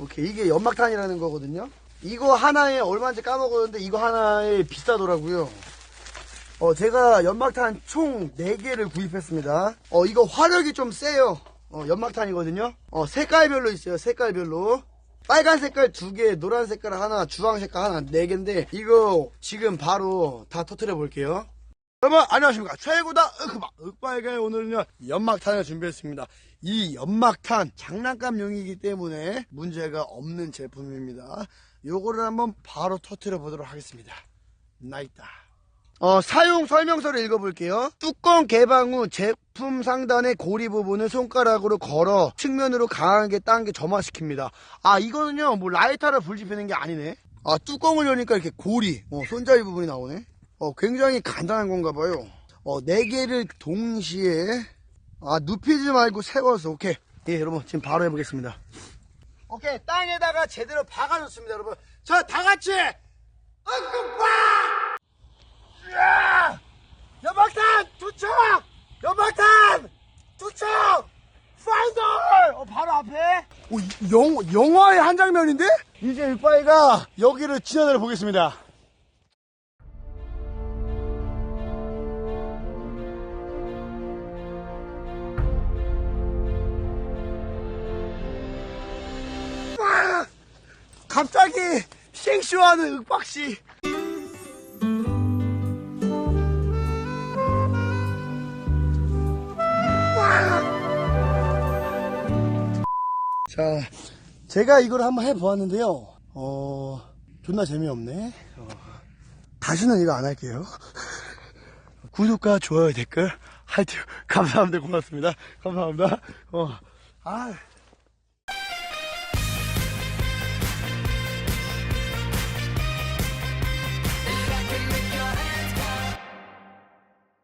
오케이 이게 연막탄이라는 거거든요. 이거 하나에 얼마인지 까먹었는데 이거 하나에 비싸더라고요. 어 제가 연막탄 총 4개를 구입했습니다. 어 이거 화력이 좀 세요. 어 연막탄이거든요. 어 색깔별로 있어요 색깔별로. 빨간 색깔 두 개, 노란 색깔 하나, 주황 색깔 하나, 네 개인데 이거 지금 바로 다 터트려 볼게요. 여러분 안녕하십니까 최고다 윽박 윽박에 오늘은요 연막탄을 준비했습니다 이 연막탄 장난감용이기 때문에 문제가 없는 제품입니다 요거를 한번 바로 터트려 보도록 하겠습니다 나있다 어, 사용 설명서를 읽어볼게요. 뚜껑 개방 후 제품 상단의 고리 부분을 손가락으로 걸어 측면으로 강하게 당겨 점화시킵니다. 아, 이거는요, 뭐 라이터를 불집히는 게 아니네. 아, 뚜껑을 여니까 이렇게 고리, 어, 손잡이 부분이 나오네. 어, 굉장히 간단한 건가 봐요. 어, 네 개를 동시에, 아, 눕히지 말고 세워서, 오케이. 예, 여러분, 지금 바로 해보겠습니다. 오케이, 땅에다가 제대로 박아줬습니다, 여러분. 자, 다 같이! 엉금빠! 야! 연막탄 투척! 연막탄 투척! 파이널! 어, 바로 앞에? 오, 영, 영화의 한 장면인데? 이제 육바이가 여기를 지나다녀 보겠습니다. 갑자기 생쇼하는 윽박씨. 자, 제가 이걸 한번 해보았는데요. 어, 존나 재미없네. 어, 다시는 이거 안 할게요. 구독과 좋아요, 댓글, 하여튼, 감사합니다. 고맙습니다. 감사합니다. 어, 아.